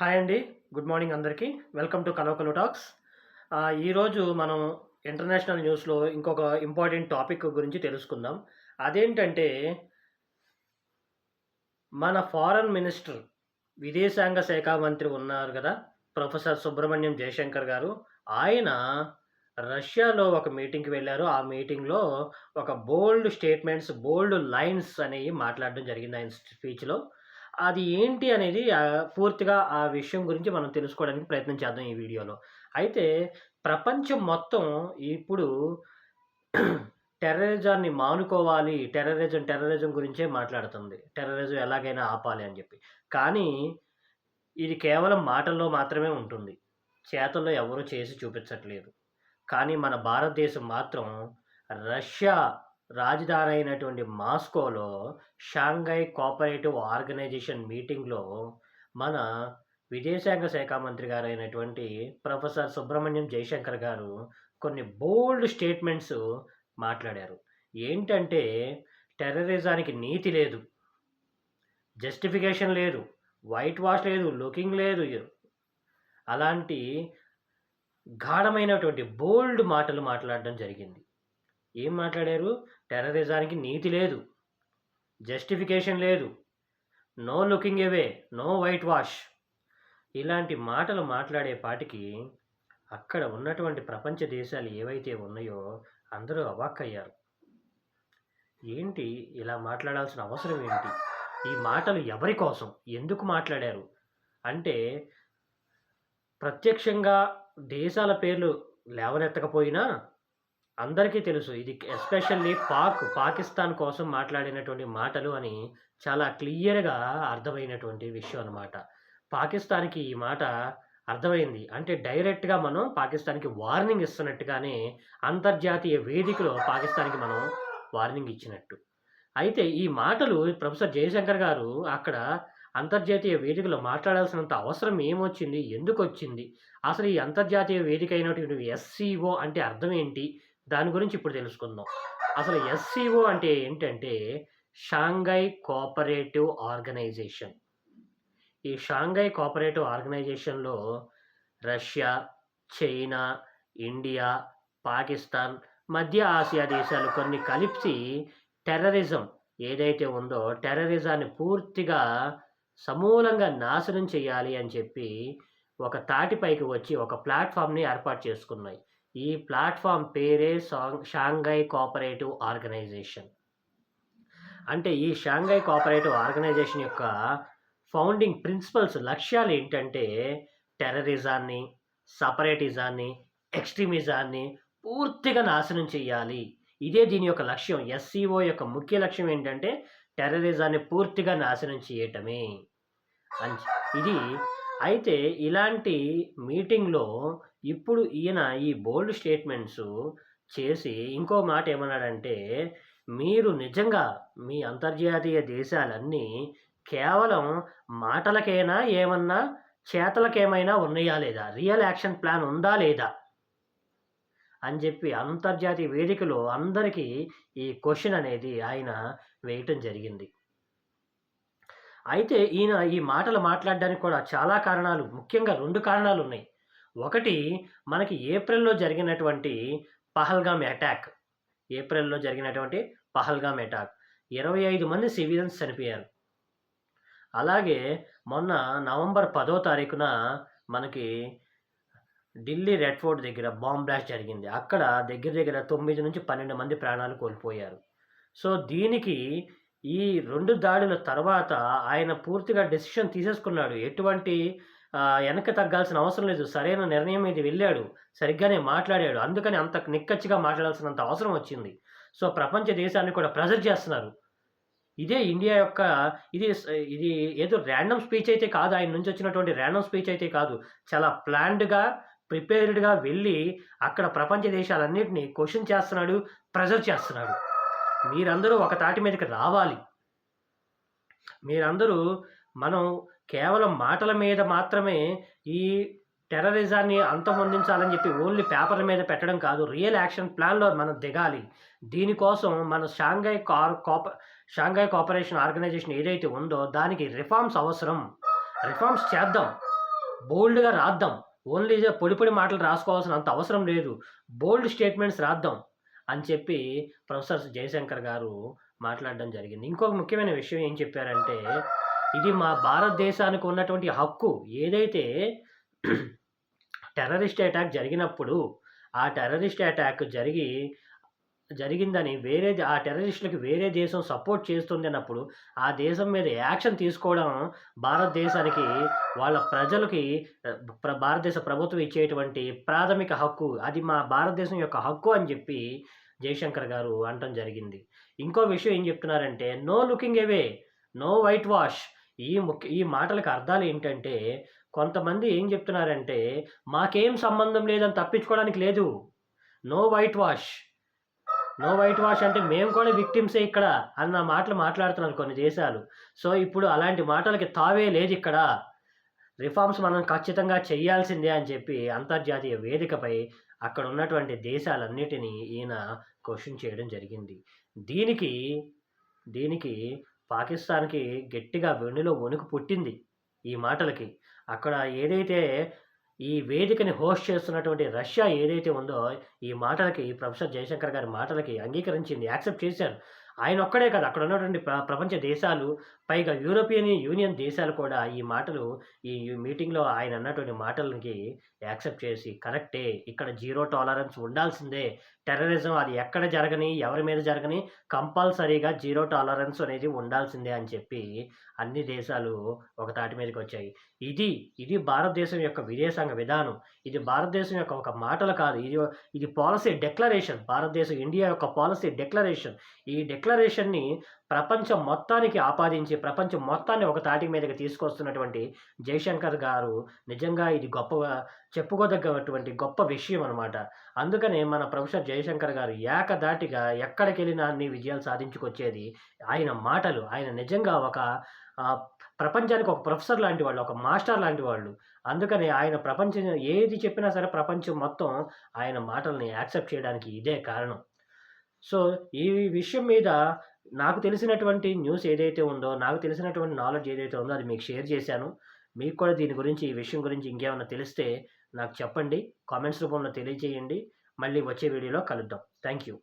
Hi అండి. Good morning అందరికీ. Welcome to కలోకలు టాక్స్. ఈరోజు మనం ఇంటర్నేషనల్ న్యూస్లో ఇంకొక ఇంపార్టెంట్ టాపిక్ గురించి తెలుసుకుందాం. అదేంటంటే మన ఫారెన్ మినిస్టర్ విదేశాంగ శాఖ మంత్రి ఉన్నారు కదా ప్రొఫెసర్ సుబ్రహ్మణ్యం జయశంకర్ గారు. ఆయన రష్యాలో ఒక మీటింగ్కి వెళ్ళారు. ఆ మీటింగ్లో ఒక బోల్డ్ స్టేట్మెంట్స్ బోల్డ్ లైన్స్ అనేవి మాట్లాడడం జరిగింది ఆయన స్పీచ్లో. అది ఏంటి అనేది పూర్తిగా ఆ విషయం గురించి మనం తెలుసుకోవడానికి ప్రయత్నం చేద్దాం ఈ వీడియోలో. అయితే ప్రపంచం మొత్తం ఇప్పుడు టెర్రరిజాన్ని మానుకోవాలి. టెర్రరిజం టెర్రరిజం గురించే మాట్లాడుతుంది. టెర్రరిజం ఎలాగైనా ఆపాలి అని చెప్పి. కానీ ఇది కేవలం మాటల్లో మాత్రమే ఉంటుంది. చేతల్లో ఎవరు చేసి చూపించట్లేదు. కానీ మన భారతదేశం మాత్రం రష్యా రాజధాని అయినటువంటి మాస్కోలో షాంఘై కోఆపరేటివ్ ఆర్గనైజేషన్ మీటింగ్లో మన విదేశాంగ శాఖ మంత్రి గారు అయినటువంటి ప్రొఫెసర్ సుబ్రహ్మణ్యం జయశంకర్ గారు కొన్ని బోల్డ్ స్టేట్మెంట్స్ మాట్లాడారు. ఏంటంటే టెర్రరిజానికి నీతి లేదు జస్టిఫికేషన్ లేదు వైట్ వాష్ లేదు లుకింగ్ లేదు. అలాంటి గాఢమైనటువంటి బోల్డ్ మాటలు మాట్లాడడం జరిగింది. ఏం మాట్లాడారు? టెర్రరిజానికి నీతి లేదు. జస్టిఫికేషన్ లేదు. No looking away no whitewash. ఇలాంటి మాటలు మాట్లాడే పాటికి అక్కడ ఉన్నటువంటి ప్రపంచ దేశాలు ఏవైతే ఉన్నాయో అందరూ అవాక్కయ్యారు. ఏంటి ఇలా మాట్లాడాల్సిన అవసరం ఏంటి ఈ మాటలు ఎవరి కోసం? ఎందుకు మాట్లాడారు? అంటే ప్రత్యక్షంగా దేశాల పేర్లు లేవనెత్తకపోయినా అందరికీ తెలుసు. ఇది ఎస్పెషల్లీ పాక్ పాకిస్తాన్ కోసం మాట్లాడినటువంటి మాటలు అని చాలా క్లియర్గా అర్థమైనటువంటి విషయం అన్నమాట. పాకిస్తాన్కి ఈ మాట అర్థమైంది. అంటే డైరెక్ట్గా మనం పాకిస్తాన్కి వార్నింగ్ ఇస్తున్నట్టుగానే అంతర్జాతీయ వేదికలో పాకిస్తాన్కి మనం వార్నింగ్ ఇచ్చినట్టు. అయితే ఈ మాటలు ప్రొఫెసర్ జయశంకర్ గారు అక్కడ అంతర్జాతీయ వేదికలో మాట్లాడాల్సినంత అవసరం ఏమొచ్చింది? ఎందుకు వచ్చింది అసలు ఈ అంతర్జాతీయ వేదిక అయినటువంటి ఎస్సీఓ అంటే అర్థం ఏంటి? దాని గురించి ఇప్పుడు తెలుసుకుందాం. అసలు ఎస్సీఓ అంటే ఏంటంటే షాంఘై కోఆపరేటివ్ ఆర్గనైజేషన్. ఈ షాంఘై కోఆపరేటివ్ ఆర్గనైజేషన్లో రష్యా చైనా ఇండియా పాకిస్తాన్ మధ్య ఆసియా దేశాలు కొన్ని కలిపి టెర్రరిజం ఏదైతే ఉందో టెర్రరిజాన్ని పూర్తిగా సమూలంగా నాశనం చేయాలి అని చెప్పి ఒక తాటిపైకి వచ్చి ఒక ప్లాట్ఫామ్ని ఏర్పాటు చేసుకున్నాయి. ఈ ప్లాట్ఫామ్ పేరే సాంగ్ షాంఘై కోఆపరేటివ్ ఆర్గనైజేషన్. అంటే ఈ షాంఘై కోఆపరేటివ్ ఆర్గనైజేషన్ యొక్క ఫౌండింగ్ ప్రిన్సిపల్స్ లక్ష్యాలు ఏంటంటే టెర్రరిజాన్ని సపరేటిజాన్ని ఎక్స్ట్రీమిజాన్ని పూర్తిగా నాశనం చేయాలి ఇదే దీని యొక్క లక్ష్యం. ఎస్సీఓ యొక్క ముఖ్య లక్ష్యం ఏంటంటే టెర్రరిజాన్ని పూర్తిగా నాశనం చేయటమే అని ఇది అయితే ఇలాంటి మీటింగ్లో ఇప్పుడు ఈయన ఈ బోల్డ్ స్టేట్మెంట్స్ చేసి ఇంకో మాట ఏమన్నాడంటే మీరు నిజంగా మీ అంతర్జాతీయ దేశాలన్నీ కేవలం మాటలకైనా ఏమన్నా చేతలకేమైనా ఉన్నాయా లేదా? రియల్ యాక్షన్ ప్లాన్ ఉందా లేదా? అని చెప్పి అంతర్జాతీయ వేదికలో అందరికీ ఈ క్వశ్చన్ అనేది ఆయన వేయటం జరిగింది. అయితే ఈయన ఈ మాటలు మాట్లాడడానికి కూడా చాలా కారణాలు ముఖ్యంగా రెండు కారణాలు ఉన్నాయి ఒకటి మనకి ఏప్రిల్లో జరిగినటువంటి పహల్గామ్ అటాక్. ఏప్రిల్లో జరిగినటువంటి పహల్గామ్ అటాక్. ఇరవై ఐదు మంది సివిలియన్స్ చనిపోయారు. అలాగే మొన్న నవంబర్ పదో తారీఖున మనకి ఢిల్లీ రెడ్ ఫోర్ట్ దగ్గర బాంబ్ బ్లాస్ట్ జరిగింది. అక్కడ దగ్గర దగ్గర తొమ్మిది నుంచి పన్నెండు మంది ప్రాణాలు కోల్పోయారు. సో దీనికి ఈ రెండు దాడుల తర్వాత ఆయన పూర్తిగా డెసిషన్ తీసేసుకున్నాడు. ఎటువంటి వెనక తగ్గాల్సిన అవసరం లేదు. సరైన నిర్ణయం ఇది వెళ్ళాడు. సరిగ్గానే మాట్లాడాడు. అందుకని అంత నిక్కచ్చిగా మాట్లాడాల్సినంత అవసరం వచ్చింది. సో ప్రపంచ దేశాన్ని కూడా ప్రెజర్ చేస్తున్నారు. ఇదే ఇండియా యొక్క ఇది ఇది ఏదో ర్యాండమ్ స్పీచ్ అయితే కాదు. ఆయన నుంచి వచ్చినటువంటి ర్యాండమ్ స్పీచ్ అయితే కాదు. చాలా ప్లాన్డ్గా ప్రిపేర్డ్గా వెళ్ళి అక్కడ ప్రపంచ దేశాలన్నింటినీ క్వశ్చన్ చేస్తున్నాడు ప్రెజర్ చేస్తున్నాడు. మీరందరూ ఒక తాటి మీదకి రావాలి. మీరందరూ మనం కేవలం మాటల మీద మాత్రమే ఈ టెర్రరిజాన్ని అంతమొందించాలని చెప్పి ఓన్లీ పేపర్ల మీద పెట్టడం కాదు రియల్ యాక్షన్ ప్లాన్లో మనం దిగాలి. దీనికోసం మన షాంఘై కార్ కోప షాంఘై కోఆపరేషన్ ఆర్గనైజేషన్ ఏదైతే ఉందో దానికి రిఫార్మ్స్ అవసరం. రిఫార్మ్స్ చేద్దాం. బోల్డ్‌గా రాద్దాం. ఓన్లీ పొడి పొడి మాటలు రాసుకోవాల్సిన అంత అవసరం లేదు. బోల్డ్ స్టేట్మెంట్స్ రాద్దాం. అని చెప్పి ప్రొఫెసర్ జయశంకర్ గారు మాట్లాడడం జరిగింది. ఇంకొక ముఖ్యమైన విషయం ఏం చెప్పారంటే, ఇది మా భారతదేశానికి ఉన్నటువంటి హక్కు. ఏదైతే టెర్రరిస్ట్ అటాక్ జరిగినప్పుడు, ఆ టెర్రరిస్ట్ అటాక్ జరిగి జరిగిందని వేరే ఆ టెర్రరిస్టులకి వేరే దేశం సపోర్ట్ చేస్తుంది అన్నప్పుడు ఆ దేశం మీద యాక్షన్ తీసుకోవడం భారతదేశానికి వాళ్ళ ప్రజలకి భారతదేశ ప్రభుత్వం ఇచ్చేటువంటి ప్రాథమిక హక్కు. అది మా భారతదేశం యొక్క హక్కు అని చెప్పి జయశంకర్ గారు అనటం జరిగింది. ఇంకో విషయం ఏం చెప్తున్నారంటే, no looking away, no whitewash. ఈ ముఖ్య ఈ మాటలకు అర్థాలు ఏంటంటే కొంతమంది ఏం చెప్తున్నారంటే, మాకేం సంబంధం లేదని తప్పించుకోవడానికి లేదు. No whitewash. No whitewash అంటే మేము కూడా విక్టిమ్సే ఇక్కడ అన్న మాటలు మాట్లాడుతున్నారు కొన్ని దేశాలు. సో, ఇప్పుడు అలాంటి మాటలకి తావే లేదిక్కడ. రిఫార్మ్స్ మనం ఖచ్చితంగా చేయాల్సిందే అని చెప్పి అంతర్జాతీయ వేదికపై అక్కడ ఉన్నటువంటి దేశాలన్నిటినీ ఈయన క్వశ్చన్ చేయడం జరిగింది. దీనికి, దీనికి పాకిస్తాన్‌కి గట్టిగా వెన్నులో వణుకు పుట్టింది. ఈ మాటలకి. అక్కడ ఏదైతే ఈ వేదికని హోస్ట్ చేస్తున్నటువంటి రష్యా ఏదైతే ఉందో, ఈ మాటలకి ప్రొఫెసర్ జయశంకర్ గారి మాటలకి అంగీకరించింది. యాక్సెప్ట్ చేశారు. ఆయన ఒక్కడే కాదు అక్కడ ఉన్నటువంటి ప్ర ప్రపంచ దేశాలు, పైగా యూరోపియన్ యూనియన్ దేశాలు కూడా ఈ మాటలు ఈ మీటింగ్‌లో ఆయన అన్నటువంటి మాటలకి యాక్సెప్ట్ చేసి కరెక్టే. ఇక్కడ జీరో టాలరెన్స్ ఉండాల్సిందే. టెర్రరిజం అది ఎక్కడ జరగని, ఎవరి మీద జరగని కంపల్సరీగా జీరో టాలరెన్స్ అనేది ఉండాల్సిందే అని చెప్పి అన్ని దేశాలు ఒక తాటి మీదకొచ్చాయి. ఇది, ఇది భారతదేశం యొక్క విదేశాంగ విధానం. ఇది భారతదేశం యొక్క ఒక మాటలు కాదు. ఇది ఇది పాలసీ డిక్లరేషన్. భారతదేశం ఇండియా యొక్క పాలసీ డిక్లరేషన్. ఈ డిక్లరేషన్‌ని ప్రపంచం మొత్తానికి ఆపాదించి, ప్రపంచం మొత్తాన్ని ఒక తాటి మీదకి తీసుకొస్తున్నటువంటి జయశంకర్ గారు నిజంగా ఇది గొప్ప చెప్పుకోదగ్గటువంటి గొప్ప విషయం అనమాట. అందుకనే మన ప్రొఫెసర్ జయశంకర్ గారు ఏకధాటిగా ఎక్కడికెళ్ళినా అన్ని విజయాలు సాధించుకొచ్చేది ఆయన మాటలు. ఆయన నిజంగా ఒక ప్రపంచానికి ఒక ప్రొఫెసర్ లాంటి వాళ్ళు. ఒక మాస్టర్ లాంటి వాళ్ళు. అందుకని ఆయన ప్రపంచం ఏది చెప్పినా సరే ప్రపంచం మొత్తం ఆయన మాటల్ని యాక్సెప్ట్ చేయడానికి ఇదే కారణం. సో, ఈ విషయం మీద నాకు తెలిసినటువంటి న్యూస్ ఏదైతే ఉందో, నాకు తెలిసినటువంటి నాలెడ్జ్ ఏదైతే ఉందో అది మీకు షేర్ చేశాను. మీకు కూడా దీని గురించి, ఈ విషయం గురించి ఇంకేమన్నా తెలిస్తే నాకు చెప్పండి. కామెంట్స్ రూపంలో తెలియజేయండి. మళ్ళీ వచ్చే వీడియోలో కలుద్దాం. Thank you.